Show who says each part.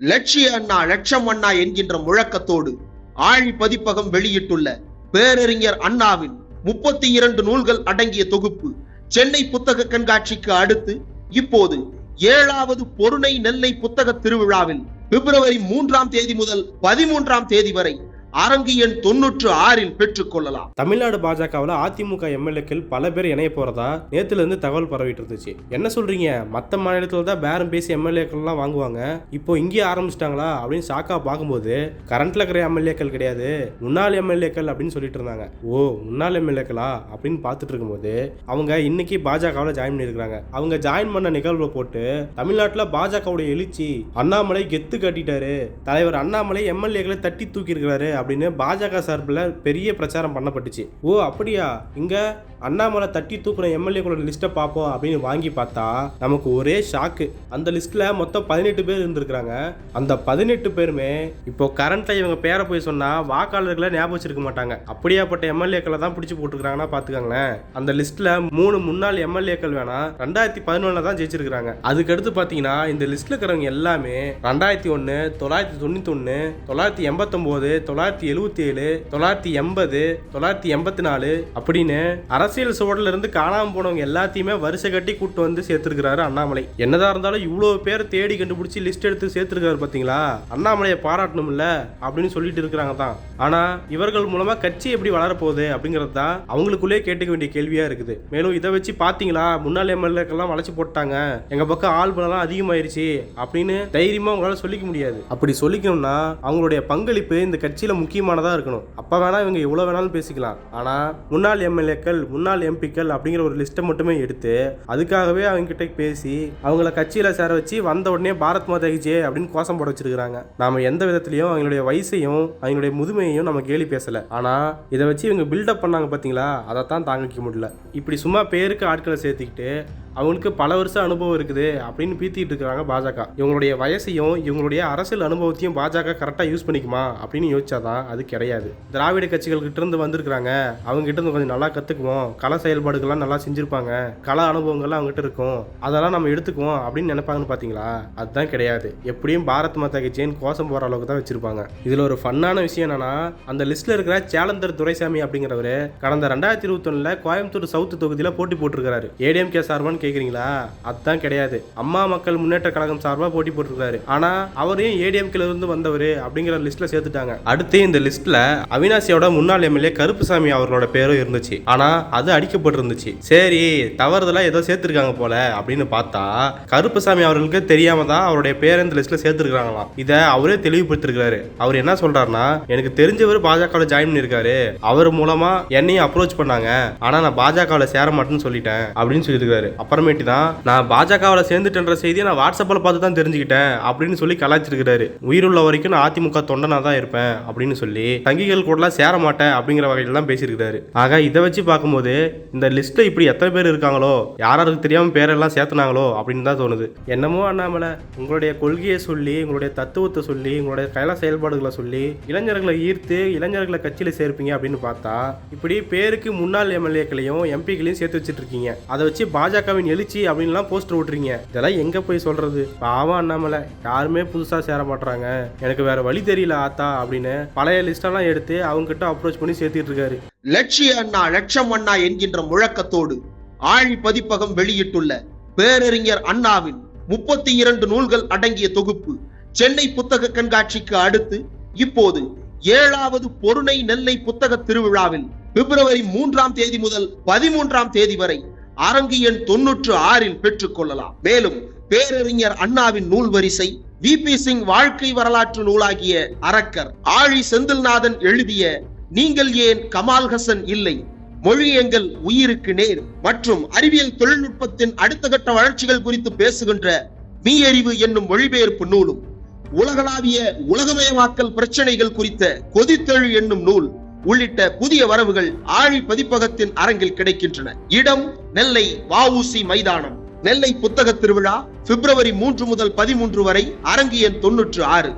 Speaker 1: லட்சிய அண்ணா லட்சம் அண்ணா என்கின்ற முழக்கத்தோடு ஆழி பதிப்பகம் வெளியிட்டுள்ள பேரறிஞர் அண்ணாவின் முப்பத்தி இரண்டு நூல்கள் அடங்கிய தொகுப்பு சென்னை புத்தக கண்காட்சிக்கு அடுத்து இப்போது ஏழாவது பொருணை நெல்லை புத்தக திருவிழாவில் பிப்ரவரி மூன்றாம் தேதி முதல் பதிமூன்றாம் தேதி வரை அரங்கு எண் தொன்னூற்று ஆறில் பெற்றுக் கொள்ளலாம்.
Speaker 2: தமிழ்நாடு பாஜகவில் அதிமுக எம்எல்ஏக்கள் பல பேர் இணைய போறதா நேத்துல இருந்து தகவல் பரவிட்டு இருந்துச்சு. என்ன சொல்றீங்க? மற்ற மாநிலத்தில் தான் பேரம் பேசி எம்எல்ஏக்கள்லாம் வாங்குவாங்க. இப்போ இங்கேயே ஆரம்பிச்சிட்டாங்களா? அப்படின்னு சாக்கா பார்க்கும்போது கரண்ட்ல இருக்கிற எம்எல்ஏக்கள் கிடையாது. முன்னாள் எம்எல்ஏக்கள் அப்படின்னு சொல்லிட்டு இருந்தாங்க. ஓ முன்னாள் எம்எல்ஏக்களா? அப்படின்னு பார்த்துட்டு இருக்கும்போது அவங்க இன்னைக்கு பாஜகவில் ஜாயின் பண்ணியிருக்காங்க அவங்க ஜாயின் பண்ண நிகழ்வை போட்டு தமிழ்நாட்டில் பாஜகவுடைய எழுச்சி அண்ணாமலை கெத்து கட்டிட்டாரு. தலைவர் அண்ணாமலை எம்எல்ஏக்களை தட்டி தூக்கி இருக்கிறாரு அப்படின்னு பாஜக சார்பில் பெரிய பிரச்சாரம் பண்ணப்பட்டுச்சு. ஓ அப்படியா? இங்கே அண்ணாமலை தட்டி தூக்குன எம்எல்ஏக்களோட லிஸ்ட்டை பார்ப்போம் அப்படின்னு வாங்கி பார்த்தா நமக்கு ஒரே ஷாக்கு அந்த லிஸ்ட்டில் மொத்தம் பதினெட்டு பேர் இருந்திருக்கிறாங்க. அந்த பதினெட்டு பேருமே இப்போ கரண்ட்ல இவங்க பேரை போய் சொன்னால் வாக்காளர்களை ஞாபகம் வச்சிருக்க மாட்டாங்க. அப்படியாப்பட்ட எம்எல்ஏக்களை தான் பிடிச்சி போட்டுருக்காங்கன்னா பார்த்துக்காங்களேன். அந்த லிஸ்ட்டில் மூணு முன்னாள் எம்எல்ஏக்கள் வேணா ரெண்டாயிரத்தி பதினொன்றில் தான் ஜெயிச்சிருக்காங்க அதுக்கடுத்து பார்த்தீங்கன்னா இந்த லிஸ்ட்டில் இருக்கிறவங்க எல்லாமே ரெண்டாயிரத்தி ஒன்று தொள்ளாயிரத்தி தொண்ணூத்தொன்று தொள்ளாயிரத்தி எண்பத்தொம்போது தொள்ளாயிரத்தி எழுபத்தி ஏழு தொள்ளாயிரத்தி எண்பது தொள்ளாயிரத்தி எண்பத்தி நாலு அப்படின்னு அரசு அரசியல் சுவடில் இருந்து காணாமல் போனவங்க எல்லாத்தையுமே வரிசை கட்டி கூட்டு வந்து சேர்த்திருக்கிறாரு அண்ணாமலை. என்னதான் இருந்தாலும் இவ்வளவு பேர் தேடி கண்டுபிடிச்சி லிஸ்ட் எடுத்து சேர்த்திருக்காரு பாத்தீங்களா? அண்ணாமலையை பாராட்டணும்ல அப்படின்னு சொல்லிட்டு இருக்கிறாங்க தான். ஆனா இவர்கள் மூலமா கட்சி எப்படி வளரப்போகுது அப்படிங்கிறது தான் அவங்களுக்குள்ளே கேட்டுக்க வேண்டிய கேள்வியா இருக்குது. மேலும் இதை வச்சு பாத்தீங்களா? முன்னாள் எம்எல்ஏக்கெல்லாம் வளைச்சு போட்டாங்க. எங்க பக்கம் ஆள் பலம் அதிகமாயிருச்சு அப்படின்னு தைரியமா உங்களால சொல்லிக்க முடியாது. அப்படி சொல்லிக்கணும்னா அவங்களுடைய பங்களிப்பு இந்த கட்சியில முக்கியமானதா இருக்கணும். அப்ப வேணா இவங்க எவ்வளவு வேணாலும் பேசிக்கலாம். ஆனா முன்னாள் எம்எல்ஏக்கள் முன்னாள் எம்பிக்கள் அப்படிங்கிற ஒரு லிஸ்ட்டை மட்டுமே எடுத்து அதுக்காகவே அவங்க கிட்ட பேசி அவங்கள கட்சியில் சேர வச்சு வந்த உடனே பாரத் மாதா கி ஜே அப்படின்னு கோஷம் போட வச்சிருக்காங்க நாம எந்த விதத்திலையும் அவங்களுடைய வயசையும் அவங்களுடைய முதுமையையும் நம்ம கேலி பேசல. ஆனா இதை வச்சு இவங்க பில்டப் பண்ணாங்க பாத்தீங்களா? அதை தான் தாங்கிக்க முடியல. இப்படி சும்மா பேருக்கு ஆட்களை சேர்த்துக்கிட்டு அவங்களுக்கு பல வருஷம் அனுபவம் இருக்குது அப்படின்னு பீத்திட்டு இருக்கிறாங்க பாஜக. இவங்களுடைய வயசையும் இவங்களுடைய அரசியல் அனுபவத்தையும் பாஜக கரெக்டாக யூஸ் பண்ணிக்குமா அப்படின்னு யோசிச்சாதான் அது கிடையாது. திராவிட கட்சிகள் கிட்ட இருந்து வந்திருக்கிறாங்க. அவங்க கிட்ட இருந்து கொஞ்சம் நல்லா கத்துக்குவோம். கல செயல்பாடுகள்லாம் நல்லா செஞ்சிருப்பாங்க. கல அனுபவங்கள்லாம் அவங்ககிட்ட இருக்கும். அதெல்லாம் நம்ம எடுத்துக்குவோம் அப்படின்னு நினைப்பாங்கன்னு பாத்தீங்களா? அதுதான் கிடையாது. எப்படியும் பாரத் மாதா கட்சியின் கோஷம் போற அளவுக்கு தான் வச்சிருப்பாங்க. இதுல ஒரு ஃபன்னான விஷயம் என்னன்னா அந்த லிஸ்ட்ல இருக்கிற சேலந்தர் துரைசாமி அப்படிங்கிறவரு கடந்த ரெண்டாயிரத்தி இருபத்தொன்னுல கோயம்புத்தூர் சவுத் தொகுதியில போட்டி போட்டிருக்காரு ஏடிஎம்கே சார்பான்னு கேக்குறீங்களா? அதுதான் கிடையாது. அம்மா மக்கள் முன்னேற்ற கழகம் சார்பா போட்டி போட்டிருக்காரு ஆனா அவரையும் ஏடிஎம்கேல இருந்து வந்தவர் அப்படிங்கிற லிஸ்ட்ல சேர்த்துட்டாங்க. அடுத்து இந்த லிஸ்ட்ல அவினாசியோட முன்னாள் எம்எல்ஏ கருப்புசாமி அவர்களோட பேரும் இருந்துச்சு. ஆனா அது அடிக்கப்பட்டிருந்துச்சு. சரி தவறுதலாக ஏதோ சேர்த்திருக்காங்க போல அப்படின்னு பார்த்தா கருப்புசாமி அவர்களுக்கு தெரியாம தான் அவருடைய பேர் இந்த லிஸ்ட்ல சேர்த்திருக்காங்களாம் இதை அவரே தெளிவுபடுத்திருக்கிறாரு. அவர் என்ன சொல்றாருன்னா எனக்கு தெரிஞ்சவர் பாஜகவில் ஜாயின் பண்ணியிருக்காரு. அவர் மூலமா என்னையும் அப்ரோச் பண்ணாங்க. ஆனா நான் பாஜகவில் சேர மாட்டேன்னு சொல்லிட்டேன் அப்படின்னு சொல்லியிருக்காரு அப்புறமேட்டு தான் நான் பாஜகவில் சேர்ந்துட்டேன்ற செய்தியை நான் வாட்ஸ்அப்பில் பார்த்து தான் தெரிஞ்சுக்கிட்டேன் அப்படின்னு சொல்லி கலாய்ச்சிருக்கிறாரு. உயிருள்ள வரைக்கும் நான் அதிமுக தொண்டனா தான் இருப்பேன் அப்படின்னு சொல்லி தங்கிகள் கூடலாம் சேர மாட்டேன் அப்படிங்கிற வகையில் தான் பேசியிருக்காரு ஆக இதை வச்சு பார்க்கும்போது இந்த லிஸ்ட்டில் இப்படி எத்தனை பேர் இருக்காங்களோ யாராருக்கு தெரியாமல் பேரெல்லாம் சேர்த்துனாங்களோ அப்படின்னு தான் தோணுது. என்னமோ அண்ணாமலை உங்களுடைய கொள்கையை சொல்லி உங்களுடைய தத்துவத்தை சொல்லி உங்களுடைய கல செயல்பாடுகளை சொல்லி இளைஞர்களை ஈர்த்து இளைஞர்களை கட்சியில் சேர்ப்பீங்க அப்படின்னு பார்த்தா இப்படி பேருக்கு முன்னாள் எம்எல்ஏக்களையும் எம்பிக்களையும் சேர்த்து வச்சுட்டு இருக்கீங்க. அதை வச்சு பாஜகவின் எழுச்சி அப்படின்லாம் போஸ்டர் விட்டுறீங்க இதெல்லாம் எங்க போய் சொல்றது? பாவம் அண்ணாமலை. யாருமே புதுசா சேர மாட்டாங்க எனக்கு வேற வழி தெரியல ஆத்தா அப்படின்னு பழைய லிஸ்டெல்லாம் எடுத்து அவங்க கிட்ட அப்ரோச் பண்ணி சேர்த்துட்டு இருக்காரு.
Speaker 1: லட்சிய அண்ணா லட்சம் அண்ணா என்கின்ற முழக்கத்தோடு ஆழி பதிப்பகம் வெளியிட்டுள்ள பேரறிஞர் அண்ணாவின் முப்பத்தி இரண்டு நூல்கள் அடங்கிய தொகுப்பு சென்னை புத்தக கண்காட்சிக்கு அடுத்து இப்போது ஏழாவது பொருணை நெல்லை புத்தக திருவிழாவில் பிப்ரவரி மூன்றாம் தேதி முதல் பதிமூன்றாம் தேதி வரை அரங்கு எண் தொன்னூற்று ஆறில் பெற்றுக் கொள்ளலாம் மேலும் பேரறிஞர் அண்ணாவின் நூல் வரிசை வி. பி. சிங் வாழ்க்கை வரலாற்று நூலாகிய அரக்கர் ஆழி செந்தில்நாதன் எழுதிய நீங்கள் ஏன் கமால் ஹசன் இல்லை? மொழி எங்கள் உயிருக்கு நேர் மற்றும் அறிவியல் தொழில்நுட்பத்தின் அடுத்த கட்ட வளர்ச்சிகள் குறித்து பேசுகின்ற மீயறிவு என்னும் மொழிபெயர்ப்பு நூலும் உலகளாவிய உலகமயமாக்கல் பிரச்சனைகள் குறித்த கொதித்தெழு என்னும் நூல் உள்ளிட்ட புதிய வரவுகள் ஆழி பதிப்பகத்தின் அரங்கில் கிடைக்கின்றன. இடம் நெல்லை வஉசி மைதானம். நெல்லை புத்தக திருவிழா பிப்ரவரி மூன்று முதல் பதிமூன்று வரை அரங்கு எண் தொன்னூற்று ஆறு.